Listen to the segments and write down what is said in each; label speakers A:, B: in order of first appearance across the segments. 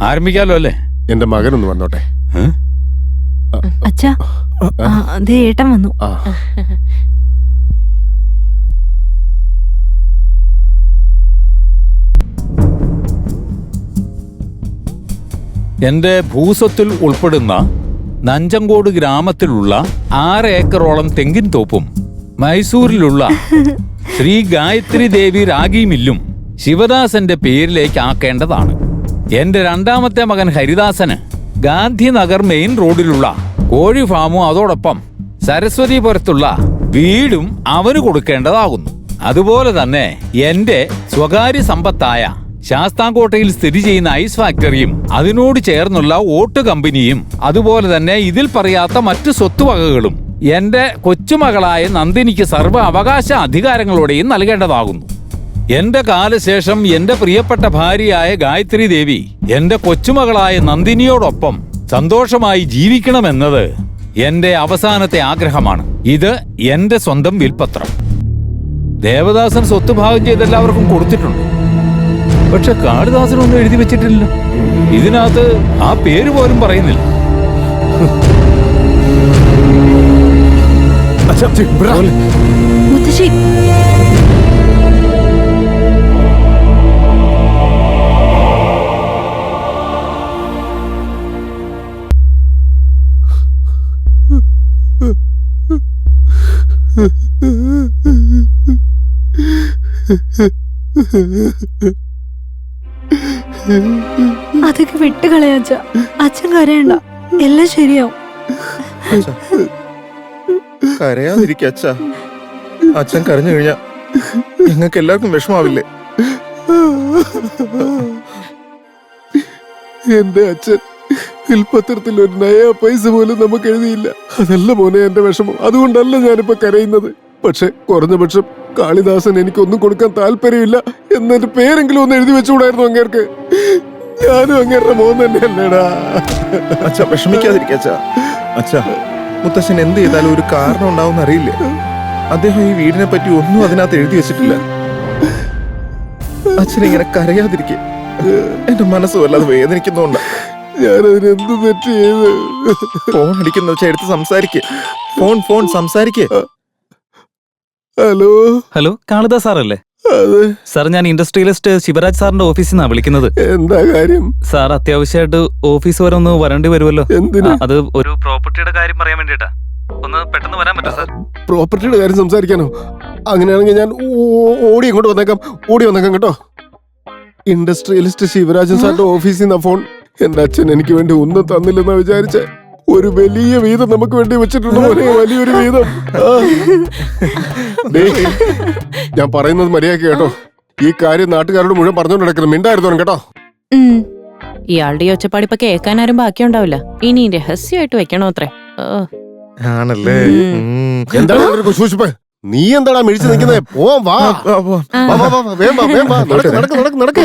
A: ആരംഭിക്കാലോ അല്ലേ?
B: എന്റെ മകനൊന്ന് വന്നോട്ടെ?
C: അച്ഛാ ഏട്ടൻ വന്നു.
B: ആ.
A: എന്റെ ഭൂസ്വത്തിൽ ഉൾപ്പെടുന്ന നഞ്ചങ്കോട് ഗ്രാമത്തിലുള്ള ആറ് ഏക്കറോളം തെങ്ങിൻ തോപ്പും മൈസൂരിലുള്ള ശ്രീ ഗായത്രി ദേവി രാഗി മില്ലും ശിവദാസന്റെ പേരിലേക്ക് ആക്കേണ്ടതാണ്. എന്റെ രണ്ടാമത്തെ മകൻ ഹരിദാസന് ഗാന്ധിനഗർ മെയിൻ റോഡിലുള്ള കോഴി ഫാമും അതോടൊപ്പം സരസ്വതിപുരത്തുള്ള വീടും അവന് കൊടുക്കേണ്ടതാകുന്നു. അതുപോലെ തന്നെ എന്റെ സ്വകാര്യ സമ്പത്തായ ശാസ്താംകോട്ടയിൽ സ്ഥിതി ചെയ്യുന്ന ഐസ് ഫാക്ടറിയും അതിനോട് ചേർന്നുള്ള ഓട്ട് കമ്പനിയും അതുപോലെ തന്നെ ഇതിൽ പറയാത്ത മറ്റു സ്വത്തുവകകളും എന്റെ കൊച്ചുമകളായ നന്ദിനിക്ക് സർവ അവകാശ അധികാരങ്ങളോടെയും നൽകേണ്ടതാകുന്നു. എന്റെ കാലശേഷം എന്റെ പ്രിയപ്പെട്ട ഭാര്യയായ ഗായത്രി ദേവി എന്റെ കൊച്ചുമകളായ നന്ദിനിയോടൊപ്പം സന്തോഷമായി ജീവിക്കണമെന്നത് എന്റെ അവസാനത്തെ ആഗ്രഹമാണ്. ഇത് എന്റെ സ്വന്തം വിൽപത്രം. ദേവദാസൻ സ്വത്ത് ഭാഗം ചെയ്ത് എല്ലാവർക്കും കൊടുത്തിട്ടുണ്ട്. പക്ഷെ കാളിദാസനൊന്നും എഴുതി വെച്ചിട്ടില്ല. ഇതിനകത്ത് ആ പേര് പോലും പറയുന്നില്ല.
B: അച്ഛാ,
C: അതൊക്കെ വിട്ടുകളയാ അച്ഛ. അച്ഛൻ കരയണ്ട. എല്ലാം ശരിയാവും.
D: കരയാതിരിക്ക അച്ഛ. അച്ഛൻ കരഞ്ഞു കഴിഞ്ഞാ നിങ്ങക്ക് എല്ലാവർക്കും വിഷമാവില്ലേ?
B: എന്റെ അച്ഛൻ വിൽപ്പത്രത്തിൽ ഒരു നയ പൈസ പോലും നമുക്ക് എഴുതിയില്ല. അതല്ല മോനെ എന്റെ വിഷമം. അതുകൊണ്ടല്ല ഞാനിപ്പോ കരയുന്നത്. പക്ഷെ കുറഞ്ഞ പക്ഷം കാളിദാസൻ എനിക്കൊന്നും കൊടുക്കാൻ താല്പര്യമില്ല എന്നൊരു പേരെങ്കിലും ഒന്ന് എഴുതി വെച്ചുകൂടായിരുന്നു അങ്ങേർക്ക്. ഞാനും അങ്ങേരുടെ മോൻ തന്നെയല്ലേടാ.
D: അച്ഛ വിഷമിക്കാതിരിക്ക അച്ഛ. അച്ഛ മുത്തശ്ശൻ എന്ത് ചെയ്താലും ഒരു കാരണം ഉണ്ടാവും അറിയില്ലേ. അദ്ദേഹം ഈ വീടിനെ പറ്റി ഒന്നും അതിനകത്ത് എഴുതി വെച്ചിട്ടില്ല. അച്ഛൻ ഇങ്ങനെ കരയാതിരിക്കെ. എന്റെ മനസ്സ് വല്ലാതെ വേദനിക്കുന്നോണ്ടാ
B: ഞാനതിനെന്ത് തെറ്റ് ചെയ്ത്?
D: ഫോൺ അടിക്കുന്ന വെച്ചാൽ എടുത്ത് സംസാരിക്കേ. ഫോൺ ഫോൺ സംസാരിക്കേ.
B: ഹലോ?
E: ഹലോ കാളിദാസ് സാറല്ലേ?
B: അതെ.
E: സാർ ഞാൻ ഇൻഡസ്ട്രിയലിസ്റ്റ് ശിവരാജ് സാറിന്റെ ഓഫീസിൽ നിന്നാണ് വിളിക്കുന്നത്.
B: എന്താ കാര്യം?
E: സാർ അത്യാവശ്യമായിട്ട് ഓഫീസ് വരെ ഒന്ന് വരേണ്ടി വരുമല്ലോ.
B: എന്തിനാ?
E: അത് ഒരു പ്രോപ്പർട്ടിയുടെ കാര്യം പറയാൻ വേണ്ടിട്ടാ ഒന്ന് പെട്ടെന്ന് വരാൻ പറ്റും സാർ?
B: പ്രോപ്പർട്ടിയുടെ കാര്യം സംസാരിക്കാനോ? അങ്ങനെയാണെങ്കിൽ ഞാൻ ഓ- ഓടി ഇങ്ങോട്ട് വന്നേക്കാം. ഓടി വന്നേക്കാം കേട്ടോ. ഇൻഡസ്ട്രിയലിസ്റ്റ് ശിവരാജൻ സാറിന്റെ ഓഫീസിൽ നിന്നാ ഫോൺ എന്റെ അച്ഛൻ എനിക്ക് വേണ്ടി ഒന്നും തന്നില്ലെന്നാ വിചാരിച്ചേ. ഒരു വലിയ വീതം നമുക്ക് വേണ്ടി വെച്ചിട്ടുണ്ട് മോനെ വലിയൊരു വീതം. ഞാൻ പറയുന്നത് മര്യാദ കേട്ടോ. ഈ കാര്യം നാട്ടുകാരോട് മുഴുവൻ പറഞ്ഞോണ്ട് നടക്കണം മിണ്ടായിരുന്നു കേട്ടോ?
C: ഉം.
F: ഇയാളുടെ ഈ ഒച്ചപ്പാട് ഇപ്പൊ കേൾക്കാൻ ആരും ബാക്കിയുണ്ടാവില്ല. ഇനി രഹസ്യമായിട്ട് വെക്കണോ അത്രേ?
D: ആണല്ലേ.
B: എന്താണ് കുശൂഷിപ്പ് നീ എന്താടാ മിഴിച്ചു നിൽക്കുന്നത് പോവാം. നടക്ക്, നടക്ക്, നടക്ക്, നടക്ക്.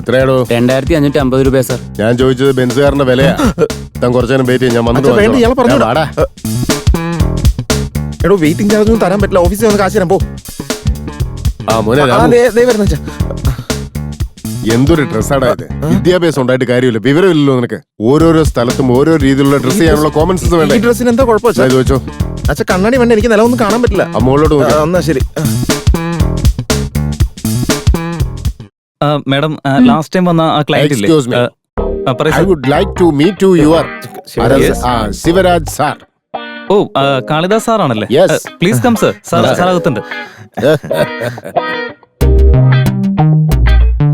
B: എത്രയാടോ?
G: രണ്ടായിരത്തി അഞ്ഞൂറ്റി അമ്പത് രൂപ സാർ.
B: ഞാൻ ചോദിച്ചത് ബെൻസുകാരന്റെ വിലയാ. താൻ കുറച്ചു നേരം വെയിറ്റ് ചെയ്യാം ഞാൻ വന്നിട്ട്
D: അച്ഛാ, വേണ്ട, ഇയാളെ
B: വാങ്ങിച്ചോളാം.
D: പറഞ്ഞോടാ.
B: ഞാൻ വാടാ.
D: എടോ വെയിറ്റിംഗ് ചാർജ് ഒന്നും തരാൻ പറ്റില്ല. ഓഫീസിൽ വന്ന് കാശ് തരാൻ പോ.
B: ആ മോനെ
D: ആ,
B: രാമു,
D: ദേ, ദേ വരുന്നു അച്ഛാ.
B: എന്തൊരു ഡ്രസ്സാടാ ഇത്. വിദ്യാഭ്യാസം ഉണ്ടായിട്ട് കാര്യമില്ല. വിവരമില്ലല്ലോ നിനക്ക്. ഓരോരോ സ്ഥലത്തും ഓരോ രീതിയിലുള്ള ഡ്രസ് ചെയ്യാനുള്ള കോമൺ സെൻസ് വേണ്ടേ?
D: ഈ ഡ്രസ്സിന് എന്താ കുഴപ്പം അച്ഛാ?
B: ഇത് വെച്ചോ.
D: അച്ഛാ കണ്ണാടി വേണ്ട എനിക്ക് നിലവൊന്നും കാണാൻ പറ്റില്ല.
B: അമ്മോളോട് മുകളിലോട്ട്
D: ആ,
B: നോക്കാം
D: എന്നാ ശരി. ആ.
E: മാഡം ലാസ്റ്റ് ടൈം വന്ന ആ client
B: I would like to meet to your
D: Shivaraj
B: sir
E: oh Kalidas sir
B: ആണല്ലേ?
E: Please come sir sir sir അകത്തുണ്ട്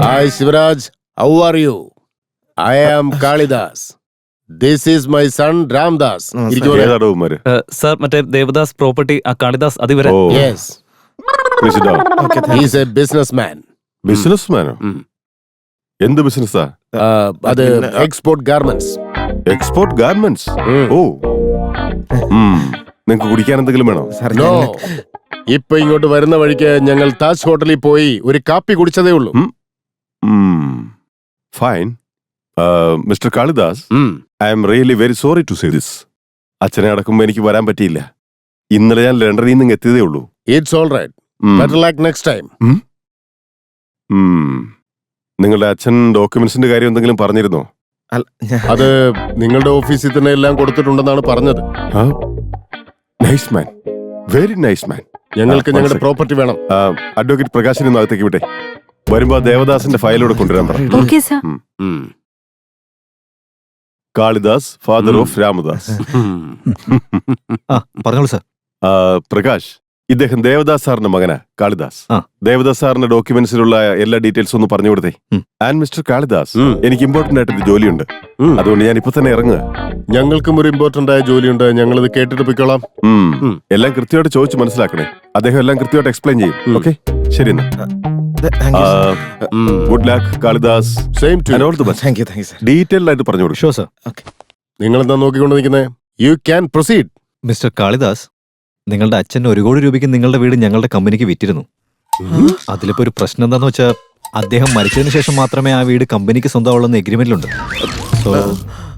B: hi Shivaraj how are you I am Kalidas this is my son Ramdas
E: sir മറ്റേ Devdas property ആ കാളിദാസ് അതിവരെ
B: business man
H: business മാനോ എന്ത് ബിസിനസ്സാ?
B: അത് export garments
H: export garments ഓ. നിങ്ങക്ക് കുടിക്കാൻ എന്തെങ്കിലും വേണോ?
B: ഇപ്പൊ ഇങ്ങോട്ട് വരുന്ന വഴിക്ക് ഞങ്ങൾ താജ് ഹോട്ടലിൽ പോയി ഒരു കാപ്പി കുടിച്ചതേ ഉള്ളൂ.
H: Fine mister Kalidas I'm really very sorry to say this അച്ഛനെ അടക്കുമ്പോ എനിക്ക് വരാൻ പറ്റിയില്ല. ഇന്നലെ ഞാൻ ലണ്ടനിൽ നിന്ന് എത്തിയതേ ഉള്ളൂ.
B: It's all right better like next time.
H: നിങ്ങളുടെ അച്ഛൻ ഡോക്യുമെന്റ്സിന്റെ കാര്യം എന്തെങ്കിലും പറഞ്ഞിരുന്നോ?
B: അത് നിങ്ങളുടെ ഓഫീസിൽ തന്നെ എല്ലാം കൊടുത്തിട്ടുണ്ടെന്നാണ് പറഞ്ഞത്.
H: Nice man very nice man
B: ഞങ്ങൾക്ക് ഞങ്ങളുടെ പ്രോപ്പർട്ടി വേണം.
H: അഡ്വക്കേറ്റ് പ്രകാശിനെ ഒന്ന് അകത്തേക്ക് വിട്ടെ. വരുമ്പോ ദേവദാസിന്റെ ഫയലോടെ കൊണ്ടുവരാൻ പറഞ്ഞു
C: okay sir
H: Kalidas father of Ramadas.
G: പറഞ്ഞോളൂ സർ
H: പ്രകാശ് ഇദ്ദേഹം ദേവദാസ് സാറിന്റെ മകനാ കാളിദാസ്.
G: ആ.
H: ദേവദാസ് സാറിന്റെ ഡോക്യുമെന്റ്സിലുള്ള എല്ലാ ഡീറ്റെയിൽസും ഒന്ന് പറഞ്ഞു കൊടുത്തേ.
G: ഉം.
H: ആൻഡ് മിസ്റ്റർ കാളിദാസ്
B: ഉം.
H: എനിക്ക് ഇമ്പോർട്ടന്റ് ആയിട്ട് ഒരു ജോലിയുണ്ട്.
B: ഉം.
H: അതുകൊണ്ട് ഞാൻ ഇപ്പൊ തന്നെ ഇറങ്ങുക.
B: ഞങ്ങൾക്കും ഒരു ഇമ്പോർട്ടന്റ് ആയ ജോലിയുണ്ട്. ഞങ്ങളിത് കേട്ടിട്ട് പൊയ്ക്കോളാം.
H: ഉം.
B: ഉം.
H: എല്ലാം കൃത്യമായിട്ട് ചോദിച്ചു മനസ്സിലാക്കണേ. അദ്ദേഹം എല്ലാം കൃത്യമായിട്ട് എക്സ്പ്ലെയിൻ ചെയ്യും. ഓക്കെ ശരി എന്നാ. Good luck Kalidas.
B: Same to.
H: Detailed ആയിട്ട് പറഞ്ഞു കൊടുക്കും.
G: ഷോ സാർ
B: നിങ്ങൾ എന്താ നോക്കിക്കൊണ്ട് നിൽക്കുന്നത് you can proceed
G: mister Kalidas നിങ്ങളുടെ അച്ഛൻ ഒരു കോടി രൂപയ്ക്ക് നിങ്ങളുടെ വീട് ഞങ്ങളുടെ കമ്പനിക്ക് വിറ്റിരുന്നു. അതിലിപ്പോ ഒരു പ്രശ്നം എന്താന്ന് വെച്ചാൽ അദ്ദേഹം മരിച്ചതിന് ശേഷം മാത്രമേ ആ വീട് കമ്പനിക്ക് സ്വന്തമാവുള്ളെന്ന് എഗ്രിമെന്റിലുണ്ട് സോ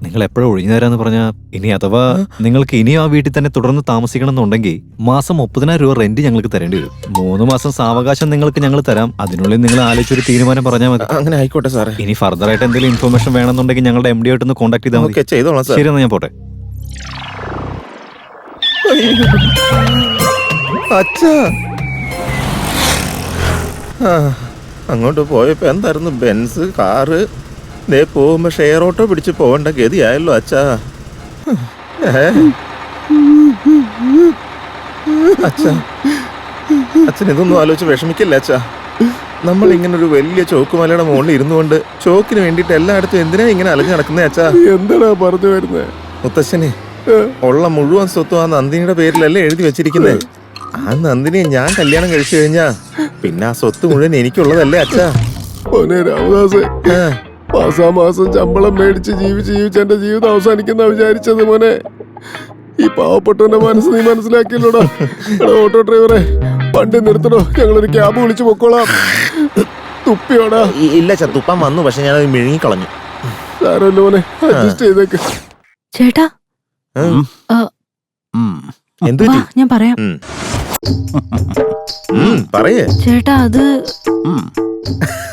G: നിങ്ങൾ എപ്പോഴും ഒഴിഞ്ഞു തരാന്ന് പറഞ്ഞാൽ ഇനി അഥവാ നിങ്ങൾക്ക് ഇനിയും ആ വീട്ടിൽ തന്നെ തുടർന്ന് താമസിക്കണം എന്നുണ്ടെങ്കിൽ മാസം മുപ്പതിനായിരം രൂപ റെന്റ് ഞങ്ങൾക്ക് തരേണ്ടി വരും. മൂന്ന് മാസം സാവകാശം നിങ്ങൾക്ക് ഞങ്ങൾ തരാം. അതിനുള്ളിൽ നിങ്ങൾ ആലോചിച്ചൊരു തീരുമാനം പറഞ്ഞാൽ മതി.
D: അങ്ങനെ ആയിക്കോട്ടെ സാറേ.
G: ഇനി ഫർദർ ആയിട്ട് എന്തെങ്കിലും ഇൻഫർമേഷൻ വേണമെന്നുണ്ടെങ്കിൽ ഞങ്ങളുടെ എം ഡി ആയിട്ടൊന്ന് കോൺടാക്ട് ചെയ്താൽ മതി. ശരി എന്നാൽ ഞാൻ പോട്ടെ.
D: അച്ഛാ. അങ്ങോട്ട് പോയപ്പോ എന്തായിരുന്നു? Benz car. ദേ പോകുമ്പോ ഷെയർ ഓട്ടോ പിടിച്ച് പോകേണ്ട ഗതിയായല്ലോ അച്ഛാ? അച്ഛാ. അച്ഛൻ ഇതൊന്നും ആലോചിച്ച് വിഷമിക്കില്ല അച്ഛാ. നമ്മൾ ഇങ്ങനെ ഒരു വലിയ ചോക്കുമലയുടെ മുകളിൽ ഇരുന്നുകൊണ്ട് ചോക്കിന് വേണ്ടിയിട്ട് എല്ലായിടത്തും എന്തിനാ ഇങ്ങനെ അലഞ്ഞു നടക്കുന്നേ അച്ഛാ?
B: എന്താ പറഞ്ഞു വരുന്നത്
D: മുത്തശ്ശനെ ഉള്ള മുഴുവൻ സ്വത്തും ആ നന്ദിനിയുടെ പേരിലല്ലേ എഴുതി വെച്ചിരിക്കുന്നത് ആ നന്ദിനിയെ ഞാൻ കല്യാണം കഴിച്ചു കഴിഞ്ഞാ പിന്നെ ആ സ്വത്ത് മുഴുവൻ എനിക്കുള്ളതല്ലേ അച്ഛാ?
B: മോനെ രാമദാസ് മാസാമാസം ശമ്പളം മേടിച്ച് ജീവിച്ച് ജീവിച്ച് എന്റെ ജീവിതം അവസാനിക്കുന്ന വിചാരിച്ചത് മോനെ. ഈ പാവപ്പെട്ടവന്റെ മനസ്സ് നീ മനസ്സിലാക്കിയല്ലോടാ. ഓട്ടോ ഡ്രൈവറെ വണ്ടി നിർത്തണോ? ഞങ്ങളൊരു ക്യാബ് വിളിച്ചു പൊക്കോളാം. തുപ്പിയോടാ.
D: ഇല്ല തുപ്പാൻ വന്നു പക്ഷെ ഞാൻ അത് മിഴുങ്ങി കളഞ്ഞു
B: മോനെ അഡ്ജസ്റ്റ് ചെയ്തേക്ക്.
C: ചേട്ടാ
D: എന്ത്
C: വാ ഞാൻ പറയാം.
D: പറയേ.
C: ചേട്ടാ അത്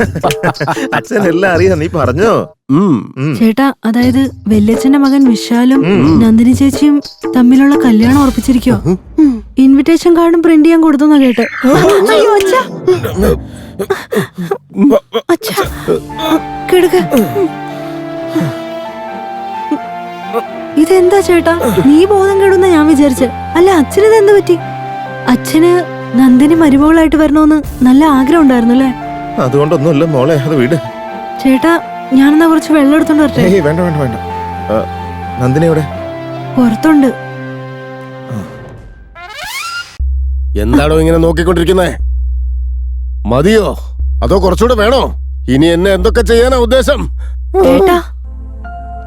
D: അച്ഛൻ എല്ലാം അറിയാം. നീ പറഞ്ഞോ?
B: ഉം.
D: ഉം.
C: ചേട്ടാ അതായത് വല്യച്ഛന്റെ മകൻ വിശാലും നന്ദിനി ചേച്ചിയും തമ്മിലുള്ള കല്യാണം ഉറപ്പിച്ചിരിക്കോ ഇൻവിറ്റേഷൻ കാർഡും പ്രിന്റ് ചെയ്യാൻ കൊടുത്തെന്നാ കേട്ട്. അയ്യോ അച്ഛാ. അച്ഛാ. കിടക്ക. ഇതെന്താ ചേട്ടാ? നീ ബോധം കെടുന്ന ഞാൻ വിചാരിച്ച. അല്ല അച്ഛനിത് എന്ത് പറ്റി? അച്ഛന് നന്ദിനി മരുമകളായിട്ട് വരണോന്ന് നല്ല ആഗ്രഹം ഉണ്ടായിരുന്നു അല്ലേ?
D: അതുകൊണ്ടൊന്നുമില്ല മോളെ അത് വീട്.
C: ചേട്ടാ ഞാനെന്നാ കുറച്ച് വെള്ളം എടുത്തോണ്ട് വരട്ടെ?
D: വേണ്ട വേണ്ട വേണ്ട. നന്ദിനി എവിടെ?
C: പുറത്തുണ്ട്.
B: എന്താണോ ഇങ്ങനെ നോക്കിക്കൊണ്ടിരിക്കുന്നേ? മതിയോ? അതോ കുറച്ചുകൂടെ വേണോ? ഇനി എന്നെ എന്തൊക്കെ ചെയ്യാനാ ഉദ്ദേശം?
C: ചേട്ടാ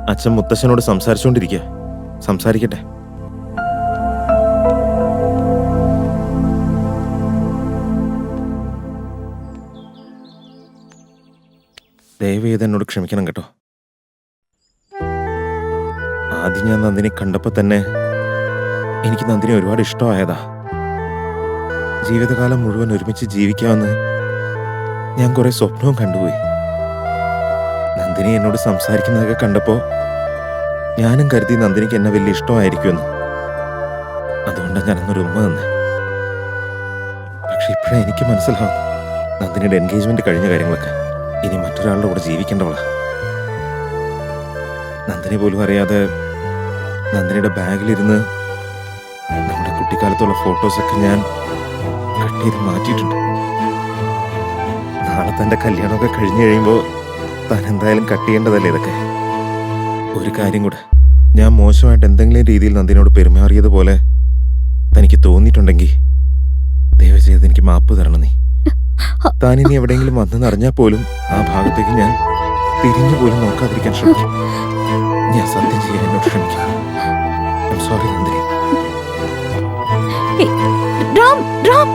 D: അച്ഛൻ മുത്തശ്ശനോട് സംസാരിച്ചുകൊണ്ടിരിക്കുക. സംസാരിക്കട്ടെ. ദയവ് ചെയ്ത് എന്നോട് ക്ഷമിക്കണം കേട്ടോ. ആദ്യം ഞാൻ നന്ദിനെ കണ്ടപ്പോ തന്നെ എനിക്ക് നന്ദിനെ ഒരുപാട് ഇഷ്ടമായതാ. ജീവിതകാലം മുഴുവൻ ഒരുമിച്ച് ജീവിക്കാമെന്ന് ഞാൻ കുറെ സ്വപ്നവും കണ്ടുപോയി. നന്ദിനി എന്നോട് സംസാരിക്കുന്നതൊക്കെ കണ്ടപ്പോ ഞാനും കരുതി നന്ദിനിക്ക് എന്നെ വലിയ ഇഷ്ടമായിരിക്കുമെന്ന്. അതുകൊണ്ടാണ് ഞാൻ അന്നൊരു ഉമ്മ തന്നെ പക്ഷെ ഇപ്പോഴാണ് എനിക്ക് മനസ്സിലാവുന്നു നന്ദിനിയുടെ എൻഗേജ്മെന്റ് കഴിഞ്ഞ കാര്യങ്ങളൊക്കെ ഇനി മറ്റൊരാളുടെ കൂടെ ജീവിക്കേണ്ടവളാ. നന്ദിനി പോലും അറിയാതെ നന്ദിനിയുടെ ബാഗിലിരുന്ന് നമ്മുടെ കുട്ടിക്കാലത്തുള്ള ഫോട്ടോസൊക്കെ ഞാൻ കട്ട് ചെയ്ത് മാറ്റിയിട്ടുണ്ട്. നാളെ തന്റെ കല്യാണമൊക്കെ കഴിഞ്ഞു കഴിയുമ്പോൾ താൻ എന്തായാലും കട്ട് ചെയ്യേണ്ടതല്ലേ ഇതൊക്കെ? ഒരു കാര്യം കൂടെ. ഞാൻ മോശമായിട്ട് എന്തെങ്കിലും രീതിയിൽ നന്ദിനോട് പെരുമാറിയതുപോലെ തനിക്ക് തോന്നിയിട്ടുണ്ടെങ്കിൽ ദയവ് ചെയ്ത് എനിക്ക് മാപ്പ് തരണം നീ. താൻ ഇനി എവിടെയെങ്കിലും വന്നെന്നറിഞ്ഞാൽ പോലും ആ ഭാഗത്തേക്ക് ഞാൻ തിരിഞ്ഞു പോലും നോക്കാതിരിക്കാൻ ശ്രമിക്കും. ഞാൻ സത്യം ചെയ്യാൻ എന്നോട് ക്ഷമിക്കാം സോറി നന്ദിനി.
C: രാം രാം